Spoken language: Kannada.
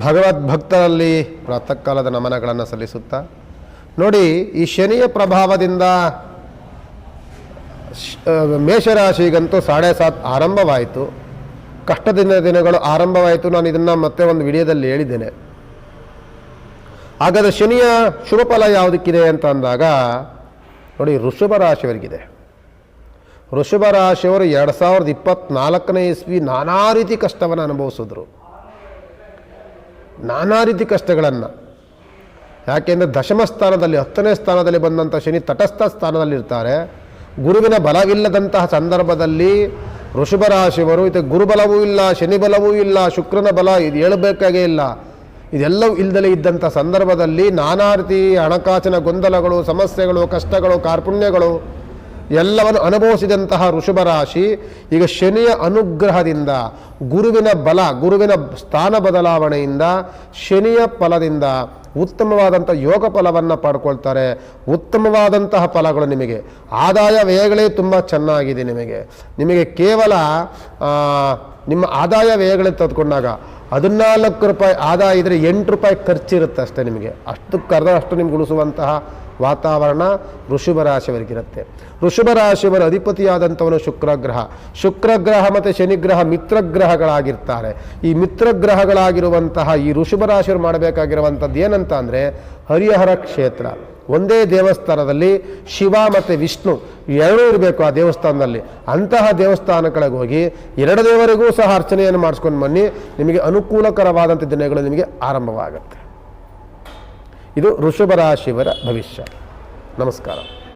ಭಗವದ್ ಭಕ್ತರಲ್ಲಿ ಪ್ರಾತಃ ಕಾಲದ ನಮನಗಳನ್ನು ಸಲ್ಲಿಸುತ್ತಾ, ನೋಡಿ ಈ ಶನಿಯ ಪ್ರಭಾವದಿಂದ ಮೇಷರಾಶಿಗಂತೂ ಸಾಡೆ ಸಾತ್ ಆರಂಭವಾಯಿತು. ಕಷ್ಟದಿಂದ ದಿನಗಳು ಆರಂಭವಾಯಿತು. ನಾನು ಇದನ್ನು ಮತ್ತೆ ಒಂದು ವಿಡಿಯೋದಲ್ಲಿ ಹೇಳಿದ್ದೇನೆ. ಹಾಗಾದರೆ ಶನಿಯ ಶುಭ ಫಲ ಯಾವುದಕ್ಕಿದೆ ಅಂತ ಅಂದಾಗ, ನೋಡಿ ಋಷಭ ರಾಶಿಯವರಿಗಿದೆ. ಋಷಭ ರಾಶಿಯವರು ಎರಡು ಸಾವಿರದ ಇಪ್ಪತ್ತ್ನಾಲ್ಕನೇ ಇಸ್ವಿ ನಾನಾ ರೀತಿ ಕಷ್ಟವನ್ನು ಅನುಭವಿಸಿದ್ರು. ನಾನಾ ರೀತಿ ಕಷ್ಟಗಳನ್ನು. ಯಾಕೆಂದರೆ ದಶಮ ಸ್ಥಾನದಲ್ಲಿ, ಹತ್ತನೇ ಸ್ಥಾನದಲ್ಲಿ ಬಂದಂಥ ಶನಿ ತಟಸ್ಥ ಸ್ಥಾನದಲ್ಲಿರ್ತಾರೆ ಗುರುವಿನ ಬಲವಿಲ್ಲದಂತಹ ಸಂದರ್ಭದಲ್ಲಿ ವೃಷಭ ರಾಶಿಯವರು, ಇದು ಗುರುಬಲವೂ ಇಲ್ಲ ಶನಿಬಲವೂ ಇಲ್ಲ, ಶುಕ್ರನ ಬಲ, ಇದು ಹೇಳಬೇಕಾಗೇ ಇಲ್ಲ. ಇದೆಲ್ಲವೂ ಇಲ್ದಲೇ ಇದ್ದಂಥ ಸಂದರ್ಭದಲ್ಲಿ ನಾನಾ ರೀತಿ ಹಣಕಾಸಿನ ಗೊಂದಲಗಳು, ಸಮಸ್ಯೆಗಳು, ಕಷ್ಟಗಳು, ಕಾರ್ಪುಣ್ಯಗಳು ಎಲ್ಲವನ್ನು ಅನುಭವಿಸಿದಂತಹ ವೃಷಭ ರಾಶಿ, ಈಗ ಶನಿಯ ಅನುಗ್ರಹದಿಂದ, ಗುರುವಿನ ಬಲ, ಗುರುವಿನ ಸ್ಥಾನ ಬದಲಾವಣೆಯಿಂದ, ಶನಿಯ ಫಲದಿಂದ ಉತ್ತಮವಾದಂಥ ಯೋಗ ಫಲವನ್ನು ಪಡ್ಕೊಳ್ತಾರೆ. ಉತ್ತಮವಾದಂತಹ ಫಲಗಳು ನಿಮಗೆ. ಆದಾಯ ವ್ಯಯಗಳೇ ತುಂಬ ಚೆನ್ನಾಗಿದೆ ನಿಮಗೆ. ನಿಮಗೆ ಕೇವಲ ನಿಮ್ಮ ಆದಾಯ ವ್ಯಯಗಳೇ ತೆಗೆದುಕೊಂಡಾಗ ಹದಿನಾಲ್ಕು ರೂಪಾಯಿ ಆದಾಯ ಇದ್ದರೆ ಎಂಟು ರೂಪಾಯಿ ಖರ್ಚಿರುತ್ತೆ ಅಷ್ಟೇ ನಿಮಗೆ. ಅಷ್ಟು ಕರೆದ ಅಷ್ಟು ನಿಮ್ಗೆ ಉಳಿಸುವಂತಹ ವಾತಾವರಣ ವೃಷಭ ರಾಶಿಯವರಿಗಿರುತ್ತೆ ವೃಷಭ ರಾಶಿಯವರ ಅಧಿಪತಿಯಾದಂಥವನು ಶುಕ್ರಗ್ರಹ. ಶುಕ್ರಗ್ರಹ ಮತ್ತು ಶನಿಗ್ರಹ ಮಿತ್ರಗ್ರಹಗಳಾಗಿರ್ತಾರೆ ಈ ಮಿತ್ರಗ್ರಹಗಳಾಗಿರುವಂತಹ ಈ ವೃಷಭ ರಾಶಿಯವರು ಮಾಡಬೇಕಾಗಿರುವಂಥದ್ದು ಏನಂತ ಅಂದರೆ ಹರಿಹರ ಕ್ಷೇತ್ರ. ಒಂದೇ ದೇವಸ್ಥಾನದಲ್ಲಿ ಶಿವ ಮತ್ತು ವಿಷ್ಣು ಎರಡೂ ಇರಬೇಕು ಆ ದೇವಸ್ಥಾನದಲ್ಲಿ. ಅಂತಹ ದೇವಸ್ಥಾನಗಳಿಗೆ ಹೋಗಿ ಎರಡು ದೇವರಿಗೂ ಸಹ ಅರ್ಚನೆಯನ್ನು ಮಾಡಿಸ್ಕೊಂಡು ಬನ್ನಿ. ನಿಮಗೆ ಅನುಕೂಲಕರವಾದಂಥ ದಿನಗಳು ನಿಮಗೆ ಆರಂಭವಾಗುತ್ತೆ. ಇದು ಋಷಭರಾಶಿವರ ಭವಿಷ್ಯ. ನಮಸ್ಕಾರ.